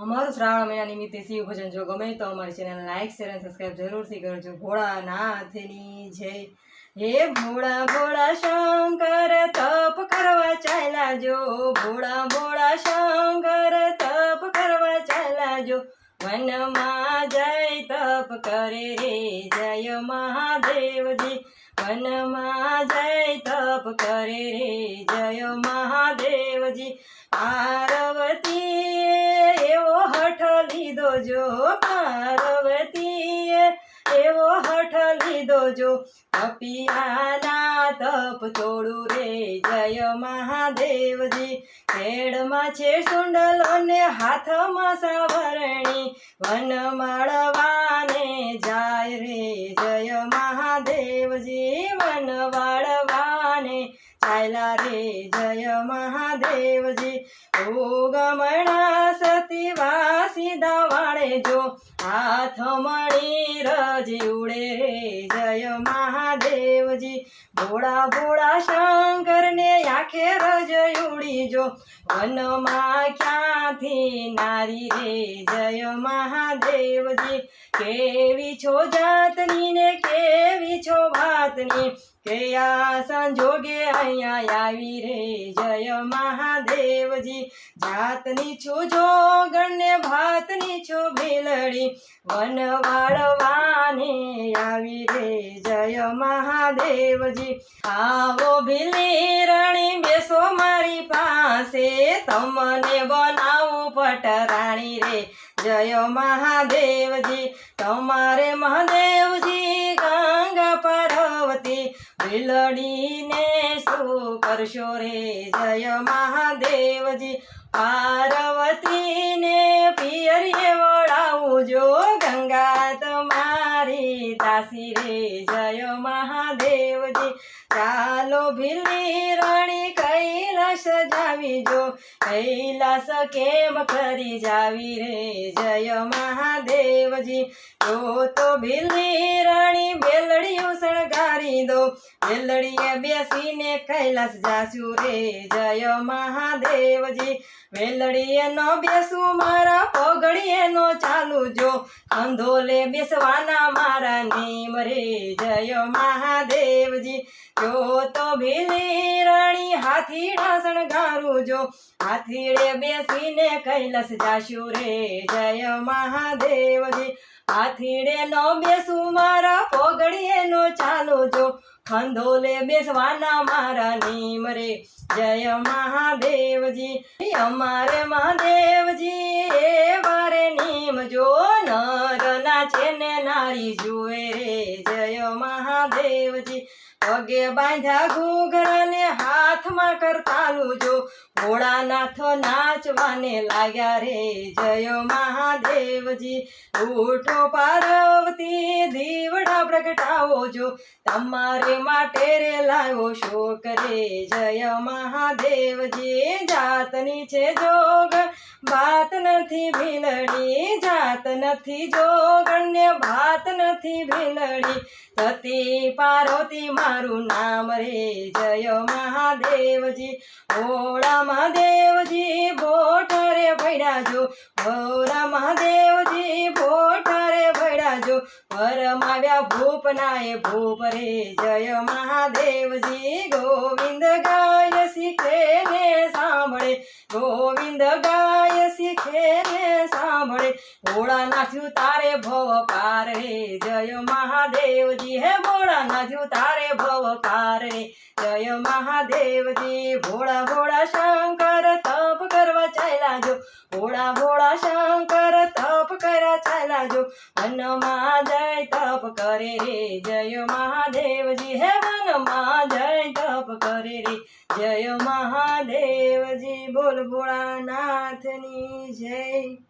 અમારું શ્રાવણ મહિના નિમિત્તે શિવ ભજન જો ગમે તો અમારી ચેનલ લાઈક શેર અને સબસ્ક્રાઈબ જરૂરથી કરજો. ભોળાનાથની જય. હે ભોળા ભોળા શંકર, તપ કરવા ચાલ્યા જો. ભોળા ભોળા શંકર, તપ કરવા ચાલ્યા જો. વનમાં જય, તપ કરે રે. જય મહાદેવજી. વનમાં જય, તપ કરે રે. જય મહાદેવજી. લીધો જો પાર્વતીએ, એવો હઠ લીધો જો કપિયાના તપ તોડું રે, જય મહાદેવજી. ખેડમાં છે સુંડલો ને હાથમાં સાવરણી. વન માળવાને જાય રે, જય મહાદેવજી. વન વાળવાને ચાલ્યા રે, જય મહાદેવજી. ઓ ગમણા જો હાથ મળી રજી ઉડે. જય મહાદેવજી. ભોળા ભોળા શંકરને આખે રજ ઉડી જો. વનમાં ક્યાંથી નારી રે? જય મહાદેવજી. કેવી છો જાતની ને કેવી છો ભાતની? કે આ સંજોગે અહીંયા આવી રે, જય મહાદેવજી. જાતની છો જોગણને, ભાતની છો ભેલડી. વન વાળવાને આવી રે, જય મહાદેવજી. આવો ભીલી રણી બેસો મારી પાસે. તમને બનાવું પટરાણી રે, જય મહાદેવજી. તમારે મહાદેવજી ભીલડીને શું કરશો રે? જય મહાદેવજી, પાર્વતીને પિયરીએ વળાવજો ગંગા તમારી દાસી રે. જય મહાદેવજી, ચાલો ભીલી રાણી કૈલાસ જાવી જો. કૈલાસ કેમ કરી જાવી રે? જય મહાદેવજી, જો તો ભીલી રાણી બેલડીઓ શણગારી દો. બેલડીએ બેસીને કૈલાસ જાશું રે, જય મહાદેવજી. વેલડીએ નો બેસું, મારા પોગડીએ નો ચાલુ જો. અંધોલે બેસવાના મારા નીમ રે, જય મહાદેવજી. જો તો ભીલી રાણી હાથીડા શણગારું જો. હાથીડે બેસીને કૈલાસ જાશું રે, જય મહાદેવજી. હાથીડે નો બેસું, મારા પોગડીએ નો ચાલુ જો. ખંધોલે બેસવાના મારા નીમ રે. જય મહાદેવજી અમારે મહાદેવજી. એ વારે નીમ જો નર ના છે ને નારી જુએ રે. જય મહાદેવજી પગે બાંધ્યા ઘૂઘરાને હાથમાં કરતા લુજો. ભોળાનાથ નાચવાને લાગ્યા રે, જય મહાદેવજી. ઉઠો પાર્વતી, દીવડા પ્રગટાવો જો. તમારે માટે રે લાવ્યો શોક રે, જય મહાદેવજી. જાતની છે જોગ, ભાત નથી ભીલડી. જાત નથી જોગણને ભાત નથી ભીલડી. સતી પાર્વતી મારું નામ રે જય મહાદેવજી. ભોળા મહાદેવજી ભોટ રે જો ભોળા મહાદેવજી ભૈડા જો પરમાવ્યા ભૂપનાએ ભૂપ રે. જય મહાદેવજી, ગોવિંદ ગાય શીખે ને સાંભળે. ગોવિંદ ગાય શીખે ને સાંભળે. ભોળા નાથ્યું તારે ભવ પાર રે. જય મહાદેવજી, હે ભોળા નાથ્યું તારે ભવ પાર રે. જય મહાદેવજી, ભોળા ભોળા શંકર તપ કરવા ચાલ્યા જો. ભોળા ભોળા શંકર તપ કરવા ચલાજો વનમાં જય તપ કરે રે. જય મહાદેવજી. હે વનમાં જય તપ કરે રે. જય મહાદેવજી. બોલ ભોળાનાથની જય.